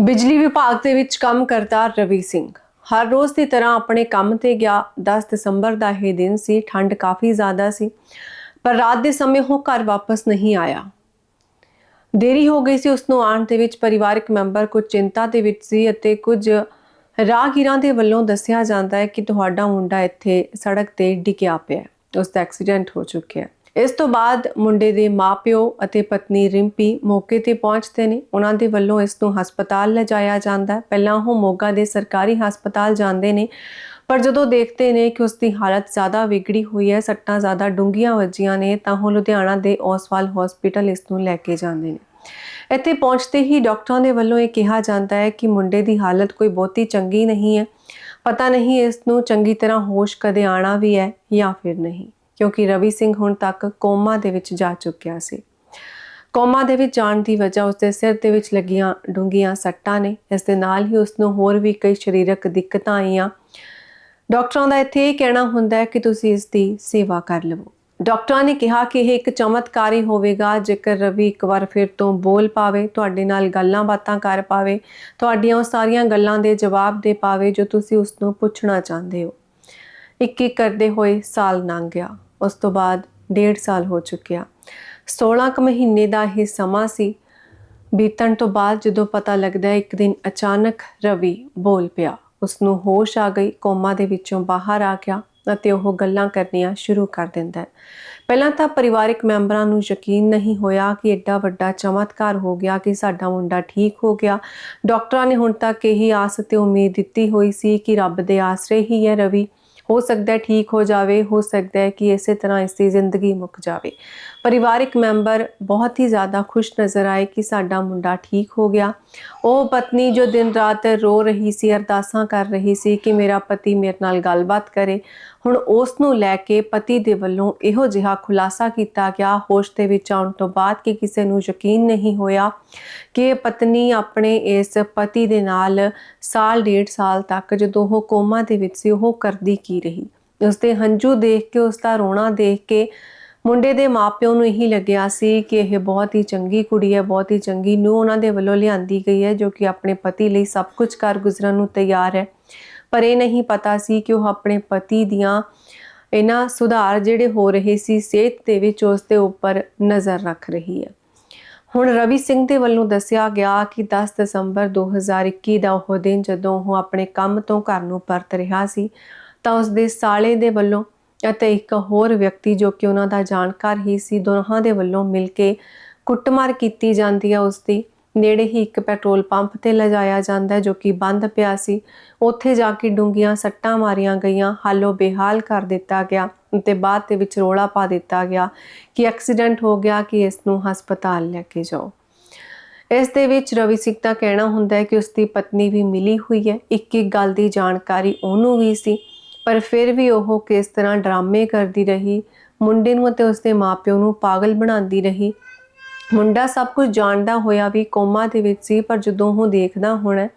ਬਿਜਲੀ ਵਿਭਾਗ ਦੇ ਵਿੱਚ ਕੰਮ ਕਰਦਾ ਰਵੀ ਸਿੰਘ। ਹਰ ਰੋਜ਼ ਦੀ ਤਰ੍ਹਾਂ ਆਪਣੇ ਕੰਮ ਤੇ ਗਿਆ। 10 ਦਸੰਬਰ ਦਾ ਇਹ ਦਿਨ ਸੀ। ਠੰਡ ਕਾਫੀ ਜ਼ਿਆਦਾ ਸੀ। ਪਰ ਰਾਤ ਦੇ ਸਮੇਂ ਉਹ ਘਰ ਵਾਪਸ ਨਹੀਂ ਆਇਆ। ਦੇਰੀ ਹੋ ਗਈ ਸੀ ਉਸ ਨੂੰ ਆਉਣ ਦੇ ਵਿੱਚ। ਪਰਿਵਾਰਕ ਮੈਂਬਰ ਕੁਝ ਚਿੰਤਾ ਦੇ ਵਿੱਚ ਸੀ ਅਤੇ ਕੁਝ ਰਾਹਗੀਰਾਂ ਦੇ ਵੱਲੋਂ ਦੱਸਿਆ ਜਾਂਦਾ ਹੈ ਕਿ ਤੁਹਾਡਾ ਮੁੰਡਾ ਇੱਥੇ ਸੜਕ ਤੇ ਡਿੱਗਿਆ ਪਿਆ ਹੈ। ਉਸ ਦਾ ਐਕਸੀਡੈਂਟ ਹੋ ਚੁੱਕਿਆ ਹੈ। ਇਸ ਤੋਂ ਬਾਅਦ ਮੁੰਡੇ ਦੇ ਮਾਪਿਓ ਅਤੇ ਪਤਨੀ ਰਿੰਪੀ ਮੌਕੇ ਤੇ ਪਹੁੰਚਦੇ ਨੇ। ਉਹਨਾਂ ਦੇ ਵੱਲੋਂ ਇਸ ਨੂੰ ਹਸਪਤਾਲ ਲਿਜਾਇਆ ਜਾਂਦਾ ਹੈ। ਪਹਿਲਾਂ ਉਹ ਮੋਗਾ ਦੇ ਸਰਕਾਰੀ ਹਸਪਤਾਲ ਜਾਂਦੇ ਨੇ, ਪਰ ਜਦੋਂ ਦੇਖਦੇ ਨੇ ਕਿ ਉਸ ਦੀ ਹਾਲਤ ਜ਼ਿਆਦਾ ਵਿਗੜੀ ਹੋਈ ਹੈ, ਸੱਟਾਂ ਜ਼ਿਆਦਾ ਡੂੰਘੀਆਂ ਵੱਜੀਆਂ ਨੇ, ਤਾਂ ਉਹ ਲੁਧਿਆਣਾ ਦੇ ਔਸਵਾਲ ਹਸਪੀਟਲ ਇਸ ਨੂੰ ਲੈ ਕੇ ਜਾਂਦੇ ਨੇ। ਇੱਥੇ ਪਹੁੰਚਦੇ ਹੀ ਡਾਕਟਰਾਂ ਦੇ ਵੱਲੋਂ ਇਹ ਕਿਹਾ ਜਾਂਦਾ ਹੈ ਕਿ ਮੁੰਡੇ ਦੀ ਹਾਲਤ ਕੋਈ ਬਹੁਤੀ ਚੰਗੀ ਨਹੀਂ ਹੈ। ਪਤਾ ਨਹੀਂ ਇਸ ਨੂੰ ਚੰਗੀ ਤਰ੍ਹਾਂ ਹੋਸ਼ ਕਦੇ ਆਣਾ ਵੀ ਹੈ ਜਾਂ ਫਿਰ ਨਹੀਂ। ਕਿਉਂਕਿ ਰਵੀ ਸਿੰਘ ਹੁਣ ਤੱਕ ਕੋਮਾ ਦੇ ਵਿੱਚ ਜਾ ਚੁੱਕਿਆ ਸੀ। ਕੋਮਾ ਦੇ ਵਿੱਚ ਜਾਣ ਦੀ ਵਜ੍ਹਾ ਉਸਦੇ ਸਿਰ ਦੇ ਵਿੱਚ ਲੱਗੀਆਂ ਡੂੰਘੀਆਂ ਸੱਟਾਂ ਨੇ। ਇਸ ਦੇ ਨਾਲ ਹੀ ਉਸ ਨੂੰ ਹੋਰ ਵੀ ਕਈ ਸਰੀਰਕ ਦਿੱਕਤਾਂ ਆਈਆਂ। ਡਾਕਟਰਾਂ ਦਾ ਇੱਥੇ ਇਹ ਕਹਿਣਾ ਹੁੰਦਾ ਹੈ ਕਿ ਤੁਸੀਂ ਇਸ ਦੀ ਸੇਵਾ ਕਰ ਲਵੋ। ਡਾਕਟਰਾਂ ਨੇ ਕਿਹਾ ਕਿ ਇਹ ਇੱਕ ਚਮਤਕਾਰੀ ਹੋਵੇਗਾ। ਜੇਕਰ ਰਵੀ ਇੱਕ ਵਾਰ ਫਿਰ ਤੋਂ ਬੋਲ ਪਾਵੇ, ਤੁਹਾਡੇ ਨਾਲ ਗੱਲਾਂ ਬਾਤਾਂ ਕਰ ਪਾਵੇ, ਤੁਹਾਡੀਆਂ ਉਹ ਸਾਰੀਆਂ ਗੱਲਾਂ ਦੇ ਜਵਾਬ ਦੇ ਪਾਵੇ ਜੋ ਤੁਸੀਂ ਉਸ ਨੂੰ ਪੁੱਛਣਾ ਚਾਹੁੰਦੇ ਹੋ। ਇੱਕ ਇੱਕ ਕਰਦੇ ਹੋਏ ਸਾਲ ਲੰਘ ਗਿਆ। ਉਸ ਤੋਂ ਬਾਅਦ ਡੇਢ ਸਾਲ ਹੋ ਚੁੱਕਿਆ। 16 ਕੁ ਮਹੀਨੇ ਦਾ ਇਹ ਸਮਾਂ ਸੀ। ਬੀਤਣ ਤੋਂ ਬਾਅਦ ਜਦੋਂ ਪਤਾ ਲੱਗਦਾ ਹੈ ਇੱਕ ਦਿਨ ਅਚਾਨਕ ਰਵੀ ਬੋਲ ਪਿਆ। ਉਸ ਨੂੰ ਹੋਸ਼ ਆ ਗਈ, ਕੋਮਾ ਦੇ ਵਿੱਚੋਂ ਬਾਹਰ ਆ ਗਿਆ ਅਤੇ ਉਹ ਗੱਲਾਂ ਕਰਨੀਆਂ ਸ਼ੁਰੂ ਕਰ ਦਿੰਦਾ ਹੈ। ਪਹਿਲਾਂ ਤਾਂ ਪਰਿਵਾਰਕ ਮੈਂਬਰਾਂ ਨੂੰ ਯਕੀਨ ਨਹੀਂ ਹੋਇਆ ਕਿ ਐਡਾ ਵੱਡਾ ਚਮਤਕਾਰ ਹੋ ਗਿਆ ਕਿ ਸਾਡਾ ਮੁੰਡਾ ਠੀਕ ਹੋ ਗਿਆ। ਡਾਕਟਰਾਂ ਨੇ ਹੁਣ ਤੱਕ ਇਹੀ ਆਸ ਤੇ ਉਮੀਦ ਦਿੱਤੀ ਹੋਈ ਸੀ ਕਿ ਰੱਬ ਦੇ ਆਸਰੇ ਹੀ ਹੈ ਰਵੀ। ਹੋ ਸਕਦਾ ਠੀਕ ਹੋ ਜਾਵੇ, ਹੋ ਸਕਦਾ ਹੈ ਕਿ ਇਸੇ ਤਰ੍ਹਾਂ ਇਸ ਦੀ ਜ਼ਿੰਦਗੀ ਮੁੱਕ ਜਾਵੇ। ਪਰਿਵਾਰਿਕ ਮੈਂਬਰ ਬਹੁਤ ਹੀ ਜ਼ਿਆਦਾ ਖੁਸ਼ ਨਜ਼ਰ ਆਏ ਕਿ ਸਾਡਾ ਮੁੰਡਾ ਠੀਕ ਹੋ ਗਿਆ। ਉਹ ਪਤਨੀ ਜੋ ਦਿਨ ਰਾਤ ਰੋ ਰਹੀ ਸੀ, ਅਰਦਾਸਾਂ ਕਰ ਰਹੀ ਸੀ ਕਿ ਮੇਰਾ ਪਤੀ ਮੇਰੇ ਨਾਲ ਗੱਲਬਾਤ ਕਰੇ। ਹੁਣ ਉਸ ਨੂੰ ਲੈ ਕੇ ਪਤੀ ਦੇ ਵੱਲੋਂ ਇਹੋ ਜਿਹਾ ਖੁਲਾਸਾ ਕੀਤਾ ਗਿਆ। ਹੋਸ਼ ਦੇ ਵਿੱਚ ਆਉਣ ਤੋਂ ਬਾਅਦ ਕਿ ਕਿਸੇ ਨੂੰ ਯਕੀਨ ਨਹੀਂ ਹੋਇਆ ਕਿ ਪਤਨੀ ਆਪਣੇ ਇਸ ਪਤੀ ਦੇ ਨਾਲ ਸਾਲ, ਡੇਢ ਸਾਲ ਤੱਕ ਜਦੋਂ ਉਹ ਕੋਮਾ ਦੇ ਵਿੱਚ ਸੀ, ਉਹ ਕਰਦੀ ਕੀ ਰਹੀ। ਉਸ ਦੇ ਹੰਝੂ ਦੇਖ ਕੇ ਉਸ ਦਾ ਰੋਣਾ ਦੇਖ ਕੇ ਮੁੰਡੇ ਦੇ ਮਾਪਿਆਂ ਨੂੰ ਇਹੀ ਲੱਗਿਆ ਸੀ ਕਿ ਇਹ ਬਹੁਤ ਹੀ ਚੰਗੀ ਕੁੜੀ ਹੈ, ਬਹੁਤ ਹੀ ਚੰਗੀ ਨੂੰ ਉਹਨਾਂ ਦੇ ਵੱਲੋਂ ਲਿਆਂਦੀ ਗਈ ਹੈ, ਜੋ ਕਿ ਆਪਣੇ ਪਤੀ ਲਈ ਸਭ ਕੁਝ ਕਰ ਗੁਜ਼ਰਨ ਨੂੰ ਤਿਆਰ ਹੈ। ਪਰ ਇਹ ਨਹੀਂ ਪਤਾ ਸੀ ਕਿ ਉਹ ਆਪਣੇ ਪਤੀ ਦੀਆਂ ਇਹਨਾਂ ਸੁਧਾਰ ਜਿਹੜੇ ਹੋ ਰਹੇ ਸੀ, ਸਿਹਤ ਦੇ ਵਿੱਚ ਉਸ ਦੇ ਉੱਪਰ ਨਜ਼ਰ ਰੱਖ ਰਹੀ ਹੈ। ਹੁਣ ਰਵੀ ਸਿੰਘ ਦੇ ਵੱਲੋਂ ਦੱਸਿਆ ਗਿਆ ਕਿ 10 ਦਸੰਬਰ 2021 ਦਾ ਉਹ ਦਿਨ ਜਦੋਂ ਉਹ ਆਪਣੇ ਕੰਮ ਤੋਂ ਘਰ ਨੂੰ ਪਰਤ ਰਿਹਾ ਸੀ, ਤਾਂ ਉਸ ਦੇ ਸਾਲੇ ਦੇ ਵੱਲੋਂ ਅਤੇ ਇੱਕ ਹੋਰ ਵਿਅਕਤੀ ਜੋ ਕਿ ਉਹਨਾਂ ਦਾ ਜਾਣਕਾਰ ਹੀ ਸੀ, ਦੋਹਾਂ ਦੇ ਵੱਲੋਂ ਮਿਲ ਕੇ ਕੁੱਟਮਾਰ ਕੀਤੀ ਜਾਂਦੀ ਹੈ ਉਸ ਦੀ। ਨੇੜੇ ਹੀ ਇੱਕ ਪੈਟਰੋਲ ਪੰਪ ਤੇ ਲਿਜਾਇਆ ਜਾਂਦਾ ਹੈ ਜੋ ਕਿ ਬੰਦ ਪਿਆ ਸੀ। ਉੱਥੇ ਜਾ ਕੇ ਡੂੰਗੀਆਂ ਸੱਟਾਂ ਮਾਰੀਆਂ ਗਈਆਂ। ਹਾਲੋ ਬੇਹਾਲ ਕਰ ਦਿੱਤਾ ਗਿਆ ਤੇ ਬਾਅਦ ਦੇ ਵਿੱਚ ਰੋਲਾ ਪਾ ਦਿੱਤਾ ਗਿਆ ਕਿ ਐਕਸੀਡੈਂਟ ਹੋ ਗਿਆ ਕਿ ਇਸ ਨੂੰ ਹਸਪਤਾਲ ਲੈ ਕੇ ਜਾਓ। ਇਸ ਦੇ ਵਿੱਚ ਰਵੀ ਸਿੰਘ ਦਾ ਕਹਿਣਾ ਹੁੰਦਾ ਹੈ ਕਿ ਉਸ ਦੀ ਪਤਨੀ ਵੀ ਮਿਲੀ ਹੋਈ ਹੈ। ਇੱਕ ਇੱਕ ਗੱਲ ਦੀ ਜਾਣਕਾਰੀ ਉਹਨੂੰ ਵੀ ਸੀ। ਪਰ ਫਿਰ ਵੀ ਉਹ ਕਿਸ ਤਰ੍ਹਾਂ ਡਰਾਮੇ ਕਰਦੀ ਰਹੀ, ਮੁੰਡੇ ਨੂੰ ਅਤੇ ਉਸਦੇ ਮਾਪਿਓ ਨੂੰ ਪਾਗਲ ਬਣਾਉਂਦੀ ਰਹੀ। ਮੁੰਡਾ ਸਭ ਕੁਝ ਜਾਣਦਾ ਹੋਇਆ ਵੀ ਕੋਮਾ ਦੇ ਵਿੱਚ ਸੀ, ਪਰ ਜਦੋਂ ਉਹ ਦੇਖਦਾ ਹੋਣਾ,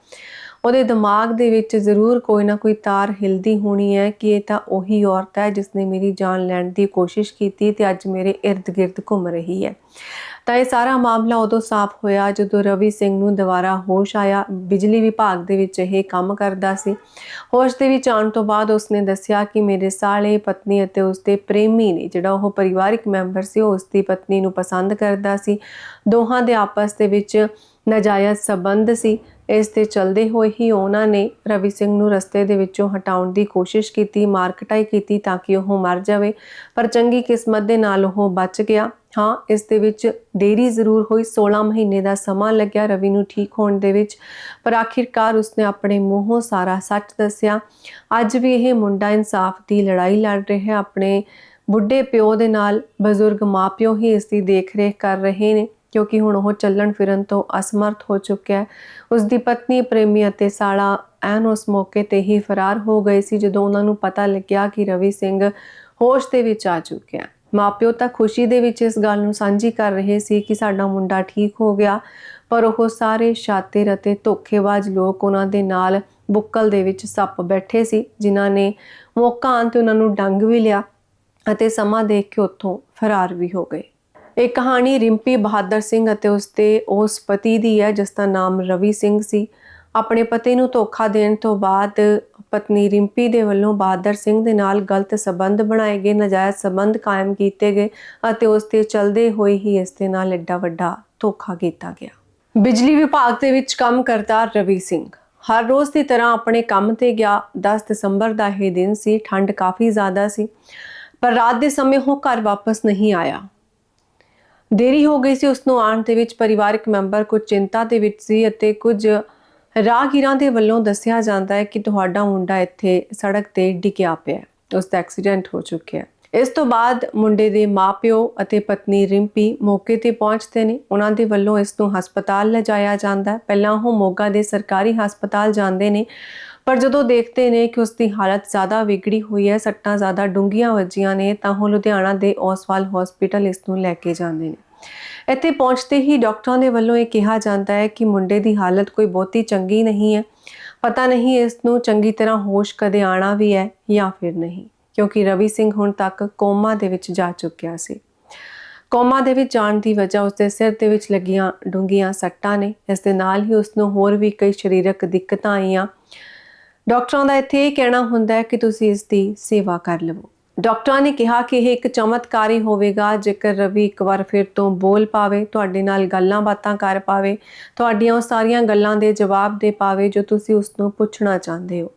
ਉਹਦੇ ਦਿਮਾਗ ਦੇ ਵਿੱਚ ਜ਼ਰੂਰ ਕੋਈ ਨਾ ਕੋਈ ਤਾਰ ਹਿਲਦੀ ਹੋਣੀ ਹੈ ਕਿ ਇਹ ਤਾਂ ਉਹੀ ਔਰਤ ਹੈ ਜਿਸ ਨੇ ਮੇਰੀ ਜਾਨ ਲੈਣ ਦੀ ਕੋਸ਼ਿਸ਼ ਕੀਤੀ ਤੇ ਅੱਜ ਮੇਰੇ ird-gird ਘੁੰਮ ਰਹੀ ਹੈ। ਤਾਂ ਇਹ ਸਾਰਾ ਮਾਮਲਾ ਉਦੋਂ ਸਾਫ਼ ਹੋਇਆ ਜਦੋਂ ਰਵੀ ਸਿੰਘ ਨੂੰ ਦੁਬਾਰਾ ਹੋਸ਼ ਆਇਆ। ਬਿਜਲੀ ਵਿਭਾਗ ਦੇ ਵਿੱਚ ਇਹ ਕੰਮ ਕਰਦਾ ਸੀ। ਹੋਸ਼ ਦੇ ਵਿੱਚ ਆਉਣ ਤੋਂ ਬਾਅਦ ਉਸਨੇ ਦੱਸਿਆ ਕਿ ਮੇਰੇ ਸਾਲੇ, ਪਤਨੀ ਅਤੇ ਉਸਦੇ ਪ੍ਰੇਮੀ ਨੇ, ਜਿਹੜਾ ਉਹ ਪਰਿਵਾਰਿਕ ਮੈਂਬਰ ਸੀ ਉਹ ਉਸਦੀ ਪਤਨੀ ਨੂੰ ਪਸੰਦ ਕਰਦਾ ਸੀ। ਦੋਹਾਂ ਦੇ ਆਪਸ ਦੇ ਵਿੱਚ ਨਾਜਾਇਜ਼ ਸਬੰਧ ਸੀ। ਇਸ ਤੇ ਚਲਦੇ ਹੋਏ ਹੀ ਉਹਨਾਂ ਨੇ ਰਵੀ ਸਿੰਘ ਨੂੰ ਰਸਤੇ ਦੇ ਵਿੱਚੋਂ ਹਟਾਉਣ ਦੀ ਕੋਸ਼ਿਸ਼ ਕੀਤੀ, ਮਾਰਕਟਾਈ ਕੀਤੀ ਤਾਂ ਕਿ ਉਹ ਮਰ ਜਾਵੇ। ਪਰ ਚੰਗੀ ਕਿਸਮਤ ਦੇ ਨਾਲ ਉਹ ਬਚ ਗਿਆ। ਹਾਂ, ਇਸ ਦੇ ਵਿੱਚ ਦੇਰੀ ਜ਼ਰੂਰ ਹੋਈ। 16 ਮਹੀਨੇ ਦਾ ਸਮਾਂ ਲੱਗਿਆ ਰਵੀ ਨੂੰ ਠੀਕ ਹੋਣ ਦੇ ਵਿੱਚ, ਪਰ ਆਖਿਰਕਾਰ ਉਸਨੇ ਆਪਣੇ ਮੂੰਹੋਂ ਸਾਰਾ ਸੱਚ ਦੱਸਿਆ। ਅੱਜ ਵੀ ਇਹ ਮੁੰਡਾ ਇਨਸਾਫ ਦੀ ਲੜਾਈ ਲੜ ਰਿਹਾ ਹੈ। ਆਪਣੇ ਬੁੱਢੇ ਪਿਓ ਦੇ ਨਾਲ ਬਜ਼ੁਰਗ ਮਾਪਿਓ ਹੀ ਇਸ ਦੀ ਦੇਖਰੇਖ ਕਰ ਰਹੇ ਨੇ, ਕਿਉਂਕਿ ਹੁਣ ਉਹ ਚੱਲਣ ਫਿਰਨ ਤੋਂ ਅਸਮਰਥ ਹੋ ਚੁੱਕਿਆ ਹੈ। ਉਸ ਦੀ ਪਤਨੀ ਪ੍ਰੇਮੀ ਅਤੇ ਸਾਲਾ ਐਨ ਉਸ ਮੌਕੇ ਤੇ ਹੀ ਫਰਾਰ ਹੋ ਗਏ ਸੀ, ਜਦੋਂ ਉਹਨਾਂ ਨੂੰ ਪਤਾ ਲੱਗਿਆ ਕਿ ਰਵੀ ਸਿੰਘ ਹੋਸ਼ ਦੇ ਵਿੱਚ ਆ ਚੁੱਕਿਆ ਮਾਪਿਓ ਤਾਂ ਖੁਸ਼ੀ ਦੇ ਵਿੱਚ ਇਸ ਗੱਲ ਨੂੰ ਸਾਂਝੀ ਕਰ ਰਹੇ ਸੀ ਕਿ ਸਾਡਾ ਮੁੰਡਾ ਠੀਕ ਹੋ ਗਿਆ, ਪਰ ਉਹ ਸਾਰੇ ਸ਼ਾਤਿਰ ਅਤੇ ਧੋਖੇਬਾਜ਼ ਲੋਕ ਉਹਨਾਂ ਦੇ ਨਾਲ ਬੁੱਕਲ ਦੇ ਵਿੱਚ ਸੱਪ ਬੈਠੇ ਸੀ, ਜਿਨ੍ਹਾਂ ਨੇ ਮੌਕਾ ਆਉਣ ਤੇ ਉਹਨਾਂ ਨੂੰ ਡੰਗ ਵੀ ਲਿਆ ਅਤੇ ਸਮਾਂ ਦੇਖ ਕੇ ਉੱਥੋਂ ਫਰਾਰ ਵੀ ਹੋ ਗਏ। ਇਹ ਕਹਾਣੀ ਰਿੰਪੀ ਬਹਾਦਰ ਸਿੰਘ ਅਤੇ ਉਸਦੇ ਉਸ ਪਤੀ ਦੀ ਹੈ, ਜਿਸ ਦਾ ਨਾਮ ਰਵੀ ਸਿੰਘ ਸੀ। ਆਪਣੇ ਪਤੀ ਨੂੰ ਧੋਖਾ ਦੇਣ ਤੋਂ ਬਾਅਦ ਪਤਨੀ ਰਿੰਪੀ ਦੇ ਵੱਲੋਂ ਬਹਾਦਰ ਸਿੰਘ ਦੇ ਨਾਲ ਗਲਤ ਸਬੰਧ ਬਣਾਏ ਗਏ, ਨਜਾਇਜ਼ ਸਬੰਧ ਕਾਇਮ ਕੀਤੇ ਗਏ ਅਤੇ ਉਸ ਤੇ ਚੱਲਦੇ ਹੋਏ ਹੀ ਇਸ ਦੇ ਨਾਲ ਐਡਾ ਵੱਡਾ ਧੋਖਾ ਕੀਤਾ ਗਿਆ। ਬਿਜਲੀ ਵਿਭਾਗ ਦੇ ਵਿੱਚ ਕੰਮ ਕਰਦਾ ਰਵੀ ਸਿੰਘ। ਹਰ ਰੋਜ਼ ਦੀ ਤਰ੍ਹਾਂ ਆਪਣੇ ਕੰਮ ਤੇ ਗਿਆ। 10 ਦਸੰਬਰ ਦਾ ਇਹ ਦਿਨ ਸੀ। ਠੰਡ ਕਾਫੀ ਜ਼ਿਆਦਾ ਸੀ, ਪਰ ਰਾਤ ਦੇ ਸਮੇਂ ਉਹ ਘਰ ਵਾਪਸ ਨਹੀਂ ਆਇਆ। ਦੇਰੀ ਹੋ ਗਈ ਸੀ ਉਸ ਨੂੰ ਆਉਣ ਦੇ ਵਿੱਚ। ਪਰਿਵਾਰਕ ਮੈਂਬਰ ਕੁਝ ਚਿੰਤਾ ਦੇ ਵਿੱਚ ਸੀ ਅਤੇ ਕੁਝ ਰਾਹਗੀਰਾਂ ਦੇ ਵੱਲੋਂ ਦੱਸਿਆ ਜਾਂਦਾ ਹੈ ਕਿ ਤੁਹਾਡਾ ਮੁੰਡਾ ਇੱਥੇ ਸੜਕ ਤੇ ਡਿੱਗਿਆ ਪਿਆ ਹੈ, ਉਸ ਦਾ ਐਕਸੀਡੈਂਟ ਹੋ ਚੁੱਕਿਆ ਹੈ। ਇਸ ਤੋਂ ਬਾਅਦ ਮੁੰਡੇ ਦੇ ਮਾਪਿਓ ਅਤੇ ਪਤਨੀ ਰਿੰਪੀ ਮੌਕੇ ਤੇ ਪਹੁੰਚਦੇ ਨੇ। ਉਹਨਾਂ ਦੇ ਵੱਲੋਂ ਇਸ ਨੂੰ ਹਸਪਤਾਲ ਲਿਜਾਇਆ ਜਾਂਦਾ ਪਹਿਲਾਂ ਉਹ ਮੋਗਾ ਦੇ ਸਰਕਾਰੀ ਹਸਪਤਾਲ ਜਾਂਦੇ ਨੇ, ਪਰ ਜਦੋਂ ਦੇਖਦੇ ਨੇ ਕਿ ਉਸ ਦੀ ਹਾਲਤ ਜ਼ਿਆਦਾ ਵਿਗੜੀ ਹੋਈ ਹੈ, ਸੱਟਾਂ ਜ਼ਿਆਦਾ ਡੂੰਘੀਆਂ ਵੱਜੀਆਂ ਨੇ, ਤਾਂ ਉਹ ਲੁਧਿਆਣਾ ਦੇ ਔਸਵਾਲ ਹਸਪੀਟਲ ਇਸ ਨੂੰ ਲੈ ਕੇ ਜਾਂਦੇ ਨੇ। ਇੱਥੇ ਪਹੁੰਚਦੇ ਹੀ ਡਾਕਟਰਾਂ ਦੇ ਵੱਲੋਂ ਇਹ ਕਿਹਾ ਜਾਂਦਾ ਹੈ ਕਿ ਮੁੰਡੇ ਦੀ ਹਾਲਤ ਕੋਈ ਬਹੁਤੀ ਚੰਗੀ ਨਹੀਂ ਹੈ। ਪਤਾ ਨਹੀਂ ਇਸ ਨੂੰ ਚੰਗੀ ਤਰ੍ਹਾਂ ਹੋਸ਼ ਕਦੇ ਆਣਾ ਵੀ ਹੈ ਜਾਂ ਫਿਰ ਨਹੀਂ, ਕਿਉਂਕਿ ਰਵੀ ਸਿੰਘ ਹੁਣ ਤੱਕ ਕੋਮਾ ਦੇ ਵਿੱਚ ਜਾ ਚੁੱਕਿਆ ਸੀ। ਕੋਮਾ ਦੇ ਵਿੱਚ ਜਾਣ ਦੀ ਵਜ੍ਹਾ ਉਸਦੇ ਸਿਰ ਦੇ ਵਿੱਚ ਲੱਗੀਆਂ ਡੂੰਘੀਆਂ ਸੱਟਾਂ ਨੇ। ਇਸ ਦੇ ਨਾਲ ਹੀ ਉਸ ਨੂੰ ਹੋਰ ਵੀ ਕਈ ਸਰੀਰਕ ਦਿੱਕਤਾਂ ਆਈਆਂ। ਡਾਕਟਰਾਂ ਦਾ ਇੱਥੇ ਇਹ ਕਹਿਣਾ ਹੁੰਦਾ ਹੈ ਕਿ ਤੁਸੀਂ ਇਸ ਦੀ ਸੇਵਾ ਕਰ ਲਵੋ। ਡਾਕਟਰਾਂ ਨੇ ਕਿਹਾ ਕਿ ਇਹ ਇੱਕ ਚਮਤਕਾਰੀ ਹੋਵੇਗਾ, ਜੇਕਰ ਰਵੀ ਇੱਕ ਵਾਰ ਫਿਰ ਤੋਂ ਬੋਲ ਪਾਵੇ, ਤੁਹਾਡੇ ਨਾਲ ਗੱਲਾਂ ਬਾਤਾਂ ਕਰ ਪਾਵੇ, ਤੁਹਾਡੀਆਂ ਉਹ ਸਾਰੀਆਂ ਗੱਲਾਂ ਦੇ ਜਵਾਬ ਦੇ ਪਾਵੇ ਜੋ ਤੁਸੀਂ ਉਸ ਨੂੰ ਪੁੱਛਣਾ ਚਾਹੁੰਦੇ ਹੋ।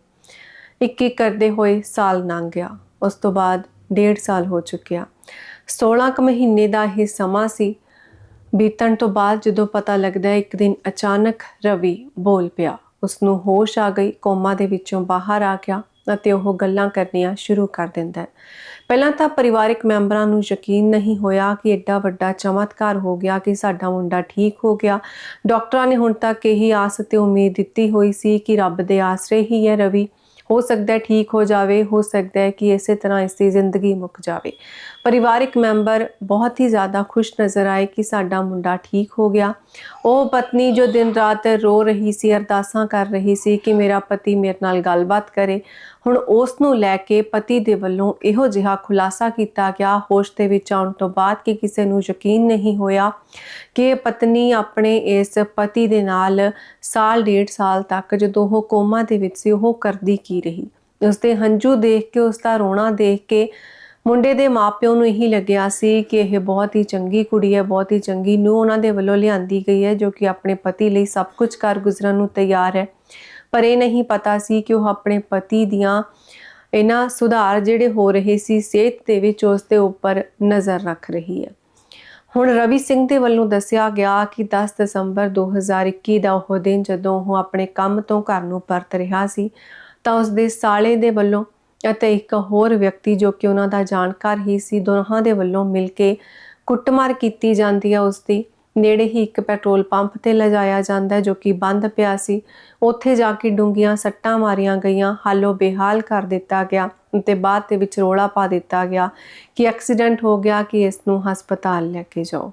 ਇੱਕ ਇੱਕ ਕਰਦੇ ਹੋਏ ਸਾਲ ਲੰਘ ਗਿਆ। ਉਸ ਤੋਂ ਬਾਅਦ ਡੇਢ ਸਾਲ ਹੋ ਚੁੱਕਿਆ। 16 ਕੁ ਮਹੀਨੇ ਦਾ ਇਹ ਸਮਾਂ ਸੀ। ਬੀਤਣ ਤੋਂ ਬਾਅਦ ਜਦੋਂ ਪਤਾ ਲੱਗਦਾ ਹੈ ਇੱਕ ਦਿਨ ਅਚਾਨਕ ਰਵੀ ਬੋਲ ਪਿਆ। ਉਸ ਨੂੰ ਹੋਸ਼ ਆ ਗਈ, ਕੋਮਾ ਦੇ ਵਿੱਚੋਂ ਬਾਹਰ ਆ ਗਿਆ। ਅਤੇ ਉਹ ਗੱਲਾਂ ਕਰਨੀਆਂ ਸ਼ੁਰੂ ਕਰ ਦਿੰਦਾ ਹੈ। ਪਹਿਲਾਂ ਤਾਂ ਪਰਿਵਾਰਕ ਮੈਂਬਰਾਂ ਨੂੰ ਯਕੀਨ ਨਹੀਂ ਹੋਇਆ ਕਿ ਐਡਾ ਵੱਡਾ ਚਮਤਕਾਰ ਹੋ ਗਿਆ ਕਿ ਸਾਡਾ ਮੁੰਡਾ ਠੀਕ ਹੋ ਗਿਆ। ਡਾਕਟਰਾਂ ਨੇ ਹੁਣ ਤੱਕ ਇਹੀ ਆਸ ਤੇ ਉਮੀਦ ਦਿੱਤੀ ਹੋਈ ਸੀ ਕਿ ਰੱਬ ਦੇ ਆਸਰੇ ਹੀ ਹੈ ਰਵੀ ਹੋ ਸਕਦਾ ਹੈ ਠੀਕ ਹੋ ਜਾਵੇ, ਹੋ ਸਕਦਾ ਹੈ ਕਿ ਇਸੇ ਤਰ੍ਹਾਂ ਇਸ ਦੀ ਜ਼ਿੰਦਗੀ ਮੁੱਕ ਜਾਵੇ। ਪਰਿਵਾਰਿਕ ਮੈਂਬਰ ਬਹੁਤ ਹੀ ਜ਼ਿਆਦਾ ਖੁਸ਼ ਨਜ਼ਰ ਆਏ ਕਿ ਸਾਡਾ ਮੁੰਡਾ ਠੀਕ ਹੋ ਗਿਆ। ਉਹ ਪਤਨੀ ਜੋ ਦਿਨ ਰਾਤ ਰੋ ਰਹੀ ਸੀ, ਅਰਦਾਸਾਂ ਕਰ ਰਹੀ ਸੀ ਕਿ ਮੇਰਾ ਪਤੀ ਮੇਰੇ ਨਾਲ ਗੱਲਬਾਤ ਕਰੇ। ਹੁਣ ਉਸ ਨੂੰ ਲੈ ਕੇ ਪਤੀ ਦੇ ਵੱਲੋਂ ਇਹੋ ਜਿਹਾ ਖੁਲਾਸਾ ਕੀਤਾ ਗਿਆ। ਹੋਸ਼ ਦੇ ਵਿੱਚ ਆਉਣ ਤੋਂ ਬਾਅਦ ਕਿ ਕਿਸੇ ਨੂੰ ਯਕੀਨ ਨਹੀਂ ਹੋਇਆ ਕਿ ਪਤਨੀ ਆਪਣੇ ਇਸ ਪਤੀ ਦੇ ਨਾਲ ਸਾਲ, ਡੇਢ ਸਾਲ ਤੱਕ ਜਦੋਂ ਉਹ ਕੋਮਾ ਦੇ ਵਿੱਚ ਸੀ, ਉਹ ਕਰਦੀ ਕੀ ਰਹੀ? ਉਸ ਦੇ ਹੰਝੂ ਦੇਖ ਕੇ ਉਸ ਦਾ ਰੋਣਾ ਦੇਖ ਕੇ ਮੁੰਡੇ ਦੇ ਮਾਪਿਓ ਨੂੰ ਇਹੀ ਲੱਗਿਆ ਸੀ ਕਿ ਇਹ ਬਹੁਤ ਹੀ ਚੰਗੀ ਕੁੜੀ ਹੈ, ਬਹੁਤ ਹੀ ਚੰਗੀ ਨੂੰ ਉਹਨਾਂ ਦੇ ਵੱਲੋਂ ਲਿਆਂਦੀ ਗਈ ਹੈ, ਜੋ ਕਿ ਆਪਣੇ ਪਤੀ ਲਈ ਸਭ ਕੁਝ ਕਰ ਗੁਜ਼ਰਨ ਨੂੰ ਤਿਆਰ ਹੈ। ਪਰ ਇਹ ਨਹੀਂ ਪਤਾ ਸੀ ਕਿ ਉਹ ਆਪਣੇ ਪਤੀ ਦੀਆਂ ਇਹਨਾਂ ਸੁਧਾਰ ਜਿਹੜੇ ਹੋ ਰਹੇ ਸੀ, ਸਿਹਤ ਦੇ ਵਿੱਚ ਉਸ ਦੇ ਉੱਪਰ ਨਜ਼ਰ ਰੱਖ ਰਹੀ ਹੈ। ਹੁਣ ਰਵੀ ਸਿੰਘ ਦੇ ਵੱਲੋਂ ਦੱਸਿਆ ਗਿਆ ਕਿ 10 ਦਸੰਬਰ 2021 ਦਾ ਉਹ ਦਿਨ ਜਦੋਂ ਉਹ ਆਪਣੇ ਕੰਮ ਤੋਂ ਘਰ ਨੂੰ ਪਰਤ ਰਿਹਾ ਸੀ, ਤਾਂ ਉਸ ਦੇ ਸਾਲੇ ਦੇ ਵੱਲੋਂ ਅਤੇ ਇੱਕ ਹੋਰ ਵਿਅਕਤੀ ਜੋ ਕਿ ਉਹਨਾਂ ਦਾ ਜਾਣਕਾਰ ਹੀ ਸੀ, ਦੋਹਾਂ ਦੇ ਵੱਲੋਂ ਮਿਲ ਕੇ ਕੁੱਟਮਾਰ ਕੀਤੀ ਜਾਂਦੀ ਹੈ ਉਸ ਦੀ। ਨੇੜੇ ਹੀ ਇੱਕ ਪੈਟਰੋਲ ਪੰਪ ਤੇ ਲਿਜਾਇਆ ਜਾਂਦਾ ਜੋ ਕਿ ਬੰਦ ਪਿਆ ਸੀ। ਉੱਥੇ ਜਾ ਕੇ ਡੂੰਗੀਆਂ ਸੱਟਾਂ ਮਾਰੀਆਂ ਗਈਆਂ। ਹਾਲੋ ਬੇਹਾਲ ਕਰ ਦਿੱਤਾ ਗਿਆ ਤੇ ਬਾਅਦ ਦੇ ਵਿੱਚ ਰੋਲਾ ਪਾ ਦਿੱਤਾ ਗਿਆ ਕਿ ਐਕਸੀਡੈਂਟ ਹੋ ਗਿਆ ਕਿ ਇਸ ਨੂੰ ਹਸਪਤਾਲ ਲੈ ਕੇ ਜਾਓ।